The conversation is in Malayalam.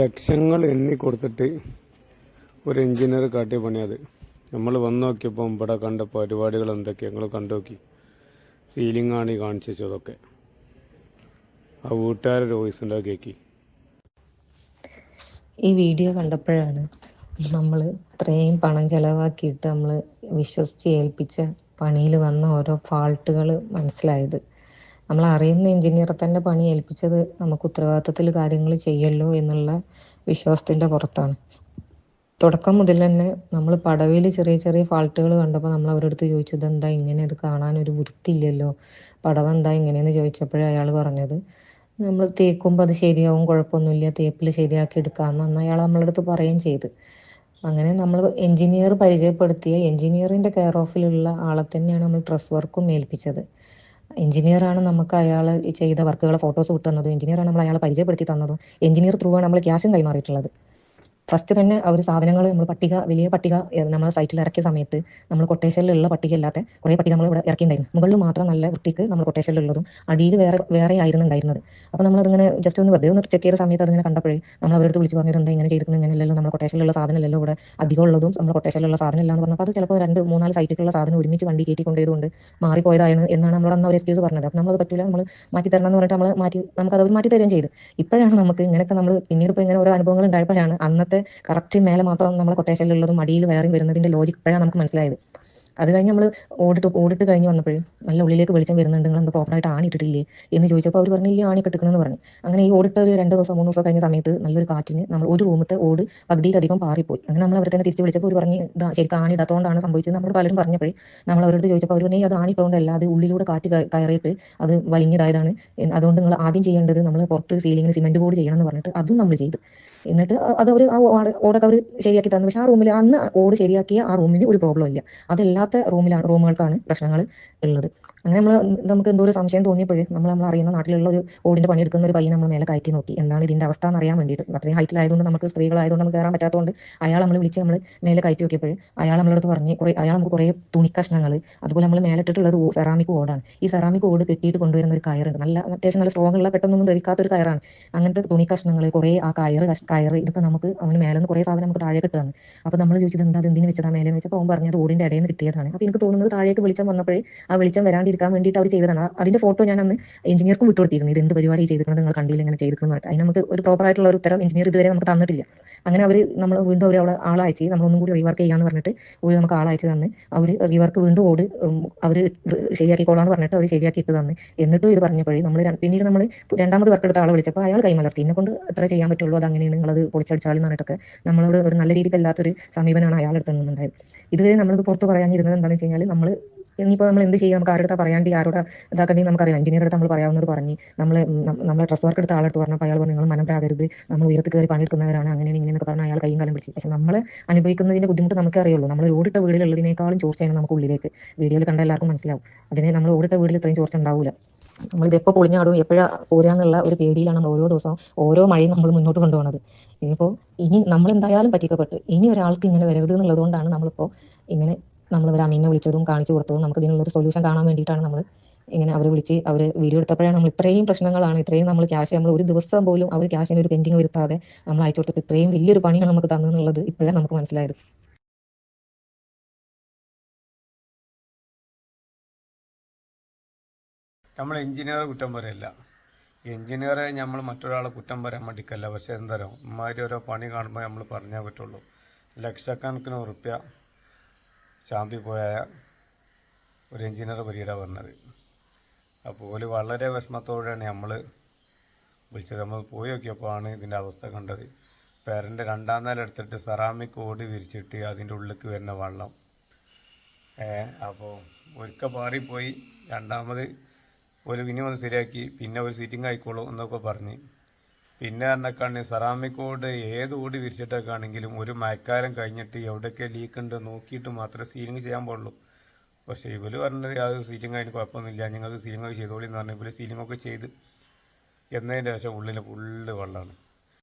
ലക്ഷങ്ങൾ എണ്ണി കൊടുത്തിട്ട് ഒരു എഞ്ചിനീയർ കാട്ടിയ പണിയത് നമ്മൾ വന്ന് നോക്കിയപ്പോൾ ഇവിടെ കണ്ട പരിപാടികൾ എന്തൊക്കെയാണ് ഞങ്ങൾ കണ്ടു നോക്കി. സീലിംഗ് ആണ് ഈ കാണിച്ചതൊക്കെ ആ വീട്ടുകാരുടെ വോയിസ് ഉണ്ടാക്കി കേക്കി ഈ വീഡിയോ കണ്ടപ്പോഴാണ് നമ്മൾ ഇത്രയും പണം ചെലവാക്കിയിട്ട് നമ്മൾ വിശ്വസിച്ച് ഏൽപ്പിച്ച പണിയിൽ വന്ന ഓരോ ഫാൾട്ടുകൾ മനസ്സിലായത്. നമ്മൾ അറിയുന്ന എഞ്ചിനീയറെ തന്നെ പണി ഏൽപ്പിച്ചത് നമുക്ക് ഉത്തരവാദിത്തത്തിൽ കാര്യങ്ങൾ ചെയ്യല്ലോ എന്നുള്ള വിശ്വാസത്തിന്റെ പുറത്താണ്. തുടക്കം മുതൽ തന്നെ നമ്മൾ പടവിൽ ചെറിയ ചെറിയ ഫാൾട്ടുകൾ കണ്ടപ്പോൾ നമ്മൾ അവരുടെ അടുത്ത് ചോദിച്ചു ഇതെന്താ ഇങ്ങനെ? ഇത് കാണാൻ ഒരു വൃത്തിയില്ലല്ലോ. പടവ് എന്താ ഇങ്ങനെയെന്ന് ചോദിച്ചപ്പോഴേ അയാൾ പറഞ്ഞത് നമ്മൾ തേക്കുമ്പോൾ അത് ശരിയാവും കുഴപ്പമൊന്നുമില്ല. തേപ്പിൽ ശരിയാക്കി എടുക്കാമെന്ന് അന്ന് അയാൾ നമ്മളുടെ അടുത്ത് പറയുകയും ചെയ്ത്. അങ്ങനെ നമ്മൾ എഞ്ചിനീയർ പരിചയപ്പെടുത്തിയ എഞ്ചിനീയറിന്റെ കെയർ ഓഫിലുള്ള ആളെ തന്നെയാണ് നമ്മൾ ഡ്രസ് വർക്കും ഏൽപ്പിച്ചത്. എഞ്ചിനീയറാണ് നമുക്ക് അയാൾ ചെയ്ത വർക്കുകളെ ഫോട്ടോസ് കിട്ടുന്നതും എഞ്ചിനീയർ ആണ് നമ്മൾ അയാളെ പരിചയപ്പെടുത്തി തന്നതും എഞ്ചിനീയർ ത്രൂ ആണ് നമ്മൾ ക്യാഷും കൈമാറിയിട്ടുള്ളത്. ഫസ്റ്റ് തന്നെ അവർ സാധനങ്ങൾ നമ്മൾ പട്ടിക വലിയ പട്ടിക നമ്മൾ സൈറ്റിൽ ഇറക്കിയ സമയത്ത് നമ്മൾ കൊട്ടേഷനിലുള്ള പട്ടിക അല്ലാത്ത കുറേ പട്ടിക നമ്മൾ ഇവിടെ ഇറക്കിയിട്ടുണ്ടായിരുന്നു മുകളിൽ മാത്രം നല്ല വൃത്തിക്ക് നമ്മൾ കൊട്ടേഷനിലുള്ളതും അടിയിൽ വേറെ വേറെ ആയിരുന്നു ഉണ്ടായിരുന്നത്. നമ്മൾ നമ്മളതിങ്ങനെ ജസ്റ്റ് ഒന്ന് വെറുതെ ഒന്ന് ചെക്ക് ചെയ്ത സമയത്ത് അതിങ്ങനെ കണ്ടപ്പോഴേ നമ്മൾ അവരടുത്ത് വിളിച്ച് പറഞ്ഞിട്ടുണ്ട് ഇങ്ങനെ ചെയ്തിരിക്കുന്നത് ഇങ്ങനെയല്ലല്ലോ നമ്മൾ കൊട്ടേഷനിലുള്ള സാധനമല്ലല്ലോ ഇവിടെ അധികം ഉള്ളതും നമ്മൾ കൊട്ടേഷനിലുള്ള സാധനം ഇല്ലാന്ന് പറഞ്ഞപ്പോൾ അത് ചിലപ്പോൾ രണ്ട് മൂന്നാൽ സൈറ്റിലുള്ള സാധനം ഒരുമിച്ച് വണ്ടി കയറ്റി കൊണ്ടുപോയതുകൊണ്ട് മാറിപ്പോയതാണ് എന്നാണ് നമ്മളോട് അന്ന് അവർ എക്സ്ക്യൂസ് പറഞ്ഞത്. അപ്പോൾ നമ്മളത് പറ്റില്ല നമ്മൾ മാറ്റി തരണം എന്ന് പറഞ്ഞിട്ട് നമ്മൾ മാറ്റി നമുക്ക് അത് മാറ്റി തരുകയും ചെയ്തു. ഇപ്പോഴാണ് നമുക്ക് ഇങ്ങനെയൊക്കെ നമ്മൾ പിന്നീട് ഇപ്പോൾ ഇങ്ങനെ ഓരോ അനുഭവങ്ങൾ ഉണ്ടായപ്പോഴാണ് അന്നത്തെ കറക്റ്റ് മേലെ മാത്രം നമ്മളെ കൊട്ടേഷനിലുള്ളതും അടിയിൽ വേറെ വരുന്നതിന്റെ ലോജിക് ഇപ്പോഴാണ് നമുക്ക് മനസ്സിലായത്. അത് കഴിഞ്ഞ് നമ്മൾ ഓടിട്ട് ഓടിട്ട് കഴിഞ്ഞ് വന്നപ്പോഴും നല്ല ഉള്ളിലേക്ക് വെളിച്ചം വരുന്നുണ്ട് നിങ്ങൾ എന്താ പ്രോപ്പറായിട്ട് ആണി ഇട്ടിട്ടില്ലേ എന്ന് ചോദിച്ചപ്പോൾ അവർ പറഞ്ഞു ഇല്ല ആണി കെട്ടിക്കണമെന്ന് പറഞ്ഞു. അങ്ങനെ ഈ ഓടിട്ട് ഒരു രണ്ട് ദിവസം മൂന്ന് ദിവസം കഴിഞ്ഞ സമയത്ത് നല്ലൊരു കാറ്റിന് നമ്മൾ ഒരു റൂമത്തെ ഓട് പകുതിയിലധികം പാറിപ്പോയി. അങ്ങനെ നമ്മൾ അവരെ തന്നെ തിരിച്ച് വിളിച്ചപ്പോൾ അവർ പറഞ്ഞ് ഇതാ ശരിക്കും ആണി ഇടാത്തതുകൊണ്ടാണ് സംഭവിച്ചത് നമ്മൾ പലരും പറഞ്ഞപ്പോഴേ നമ്മൾ അവരോട് ചോദിച്ചപ്പോൾ അവർ പറഞ്ഞാൽ അത് ആണി ഇട്ടുകൊണ്ടല്ല അത് ഉള്ളിലൂടെ കാറ്റ് കയ- കയറിയിട്ട് അത് വലിഞ്ഞതായതാണ്. അതുകൊണ്ട് നിങ്ങൾ ആദ്യം ചെയ്യേണ്ടത് നമ്മൾ പുറത്ത് സീലിങ്ങിന് സിമെന്റ് ബോർഡ് ചെയ്യണം എന്ന് പറഞ്ഞിട്ട് അതും നമ്മൾ ചെയ്തു. എന്നിട്ട് അത് അവർ ആ ഓട- ഓടൊക്കെ അവർ ശരിയാക്കി തന്നു. പക്ഷെ ആ റൂമിൽ അന്ന് ഓട് ശരിയാക്കിയ ആ റൂമിന് ഒരു പ്രോബ്ലം ഇല്ല. അതല്ലാത്ത റൂമിലാണ് റൂമുകൾക്കാണ് പ്രശ്നങ്ങൾ ഉള്ളത്. അങ്ങനെ നമ്മൾ നമുക്ക് എന്തോ ഒരു സംശയം തോന്നിയപ്പോഴും നമ്മൾ നമ്മൾ അറിയുന്ന നാട്ടിലുള്ള ഒരു ഓടിന്റെ പണിയെടുക്കുന്ന ഒരു പയ്യൻ നമ്മൾ മേലെ കയറ്റി നോക്കി. എന്താണ് ഇതിന്റെ അവസ്ഥ എന്ന് അറിയാൻ വേണ്ടിയിട്ട്. അത്രയും ഹൈറ്റിലായതുകൊണ്ട് നമുക്ക് സ്ത്രീകളായതുകൊണ്ട് നമുക്ക് കയറാൻ പറ്റാത്തതുകൊണ്ട് അയാൾ നമ്മൾ വിളിച്ച് നമ്മൾ മേലെ കയറ്റി നോക്കിയപ്പോൾ അയാൾ നമ്മളടുത്ത് പറഞ്ഞു കുറേ അയാൾ നമുക്ക് കുറേ തുണിക്കഷ്ണങ്ങൾ അതുപോലെ നമ്മൾ മേലിട്ടിട്ടുള്ളത് സെറാമിക് ഓടാണ് ഈ സെറാമിക് ഓട് കെട്ടിയിട്ട് കൊണ്ടുവരുന്ന ഒരു കയറുണ്ട്. നല്ല അത്യാവശ്യം നല്ല സ്ട്രോങ് ഉള്ള പെട്ടെന്നൊന്നും ധരിക്കാത്ത ഒരു കയറാണ്. അങ്ങനത്തെ തുണി കഷ്ണങ്ങൾ കുറേ ആ കയറ് കയറ് ഇതൊക്കെ നമുക്ക് അവന് മേലെ നിന്ന് കുറേ സാധനം നമുക്ക് താഴെ കിട്ടുകയാണ് അപ്പോൾ നമ്മൾ ചോദിച്ചത് എന്താ അത് എന്തിനു വെച്ചതാ മേലെ വെച്ചപ്പോൾ അവൻ പറഞ്ഞത് ഓടിന്റെ ഇടയിൽ നിന്ന് കിട്ടിയതാണ്. അപ്പോൾ എനിക്ക് തോന്നുന്നത് താഴേക്ക് വെളിച്ചം വന്നപ്പോഴേ ആ വെളിച്ചം വരാണ്ടിരിക്കാൻ വേണ്ടിയിട്ട് അവർ ചെയ്തതാണ്. അതിന്റെ ഫോട്ടോ ഞാൻ അന്ന് എഞ്ചിനീയർക്കും വിട്ടുകൊടുത്തിരുന്നു. ഇത് എന്ത് പരിപാടി ചെയ്തിരിക്കുന്നത് നിങ്ങൾ കണ്ടില്ല ഇങ്ങനെ ചെയ്തിരിക്കുന്നു അതിന് നമുക്ക് ഒരു പ്രോപ്പർ ആയിട്ടുള്ള ഒരു ഉത്തരം എഞ്ചിനീയർ ഇതുവരെ നമുക്ക് തന്നിട്ടില്ല. അങ്ങനെ അവർ നമ്മൾ വീണ്ടും അവർ അവിടെ ആളയച്ച് നമ്മളൊന്നും കൂടി റീവർക്ക് ചെയ്യാന്ന് പറഞ്ഞിട്ട് ഒരു നമുക്ക് ആളയച്ച് തന്ന് അവർ റീവർക്ക് വീണ്ടും ഓട് അവർ ശരിയാക്കിക്കോളാന്ന് പറഞ്ഞിട്ട് അവർ ശരിയാക്കി ഇട്ട് തന്ന്. എന്നിട്ടും ഇത് പറഞ്ഞപ്പോഴേ നമ്മൾ പിന്നീട് നമ്മൾ രണ്ടാമത് വർക്ക് എടുത്ത ആളെ വിളിച്ചപ്പോൾ അയാൾ കൈമലർത്തി. എന്നെ കൊണ്ട് എത്ര ചെയ്യാൻ പറ്റുള്ളൂ അത് അങ്ങനെയാണ് നിങ്ങളത് പൊളിച്ചടിച്ചാളെന്ന് പറഞ്ഞിട്ടൊക്കെ നമ്മളോട് ഒരു നല്ല രീതിക്കല്ലാത്തൊരു സമീപനമാണ് നിന്നുണ്ടായത്. ഇതുവരെ നമ്മളിത് പുറത്ത് പറയാനിരുന്നത് എന്താണെന്ന് വെച്ച് കഴിഞ്ഞാൽ നമ്മൾ ഇനിയിപ്പോൾ നമ്മൾ എന്ത് ചെയ്യുക നമുക്ക് ആരുടെ പറയാണ്ട് ആരോട് ഇതാക്കണ്ടി നമുക്കറിയാം. എഞ്ചിനീയർ അടുത്ത് നമ്മൾ പറയാവുന്നത് പറഞ്ഞ് നമ്മൾ നമ്മളെ ഡ്രസ് വർക്ക് എടുത്ത ആളെടുത്ത് പറഞ്ഞപ്പോൾ അയാൾ പറഞ്ഞു നിങ്ങൾ മനംപ്രാകരുത് നമ്മൾ ഉയരത്തിൽ കയറി പണിയെടുക്കുന്നവരാണ്. അങ്ങനെയാണ് ഇങ്ങനെയൊക്കെ പറഞ്ഞാൽ അയാൾ കൈയും കാലം പിടിച്ച്. പക്ഷെ നമ്മൾ അനുഭവിക്കുന്നതിന്റെ ബുദ്ധിമുട്ട് നമുക്ക് അറിയുള്ളൂ. നമ്മൾ ഓടിട്ട വീടിലുള്ളതിനേക്കാളും ചോർച്ചയാണ് നമുക്ക് ഉള്ളിലേക്ക്. വീഡിയോയിൽ കണ്ട എല്ലാവർക്കും മനസ്സിലാവും. അതിനെ നമ്മൾ ഓടിട്ട വീട്ടിൽ ഇത്രയും ചോർച്ച ഉണ്ടാവില്ല നമ്മളിത് എപ്പോൾ പൊളിഞ്ഞാടും എപ്പോഴാണ് പോരാന്നുള്ള ഒരു പേടിയിലാണ് നമ്മൾ ഓരോ ദിവസവും ഓരോ മഴയും നമ്മൾ മുന്നോട്ട് കൊണ്ടുപോകുന്നത് ഇനിയിപ്പോൾ ഇനി നമ്മൾ എന്തായാലും പറ്റിക്കപ്പെട്ട്. ഇനി ഒരാൾക്ക് ഇങ്ങനെ വരരുത് എന്നുള്ളത് നമ്മളിപ്പോൾ ഇങ്ങനെ നമ്മൾ ഒരു അമീനെ വിളിച്ചതും കാണിച്ചു കൊടുത്തതും നമുക്ക് ഇതിനുള്ളൊരു സൊല്യൂഷൻ കാണാൻ വേണ്ടിയിട്ടാണ് നമ്മൾ ഇങ്ങനെ അവർ വിളിച്ച് അവർ വീഡിയോ എടുത്തപ്പോഴാണ് നമ്മൾ ഇത്രയും പ്രശ്നങ്ങളാണ് ഇത്രയും നമ്മൾ ക്യാഷ് നമ്മൾ ഒരു ദിവസം പോലും അവർ ക്യാഷിന് ഒരു പെൻഡിങ് വരുത്താതെ നമ്മൾ അയച്ചു കൊടുത്തിട്ട് ഇത്രയും വലിയൊരു പണിയാണ് നമുക്ക് തന്നെന്നുള്ളത് ഇപ്പോഴേ നമുക്ക് മനസ്സിലായത്. നമ്മൾ എഞ്ചിനീയർ കുറ്റം പറയല്ല. എഞ്ചിനീയറെ നമ്മൾ മറ്റൊരാളെ കുറ്റം പറയാൻ മടിക്കല്ല. പക്ഷേ പറയുക ഇമാതിരി ഓരോ പണി കാണുമ്പോൾ നമ്മൾ പറഞ്ഞേ പറ്റുള്ളൂ. ലക്ഷക്കണക്കിന് ഉറുപ്യ ചാമ്പി പോയ ഒരു എഞ്ചിനീയർ പരിയുടെ പറഞ്ഞത്. അപ്പോൾ ഓൽ വളരെ വിഷമത്തോടെയാണ് നമ്മൾ വിളിച്ചത്. നമ്മൾ പോയി നോക്കിയപ്പോഴാണ് ഇതിന്റെ അവസ്ഥ കണ്ടത്. പേരന്റെ രണ്ടാം നില എടുത്തിട്ട് സെറാമിക് ഓടി വിരിച്ചിട്ട് അതിന്റെ ഉള്ളിലേക്ക് വരുന്ന വെള്ളം. അപ്പോൾ ഒരിക്കൽ പാറിപ്പോയി രണ്ടാമത് ഒരു ഇനി ഒന്ന് ശരിയാക്കി. പിന്നെ ഒരു സീറ്റിംഗ് ആയിക്കോളൂ എന്നൊക്കെ പറഞ്ഞ് പിന്നെ പറഞ്ഞക്കാണ് സെറാമിക് ഓട് ഏത് ഓട് വിരിച്ചിട്ടൊക്കെ ആണെങ്കിലും ഒരു മഴക്കാലം കഴിഞ്ഞിട്ട് എവിടെയൊക്കെ ലീക്ക് ഉണ്ട് നോക്കിയിട്ട് മാത്രമേ സീലിംഗ് ചെയ്യാൻ പാടുള്ളൂ. പക്ഷെ ഇവർ പറഞ്ഞത് അത് സീലിംഗ് അതിന് കുഴപ്പമൊന്നുമില്ല. ഞങ്ങൾക്ക് സീലിംഗ് ഒക്കെ ചെയ്തോളി എന്ന് പറഞ്ഞു ഇവർ സീലിംഗ് ഒക്കെ ചെയ്ത് എന്നതിന്റെ ശേഷം ഉള്ളിൽ ഫുള്ള് വെള്ളമാണ്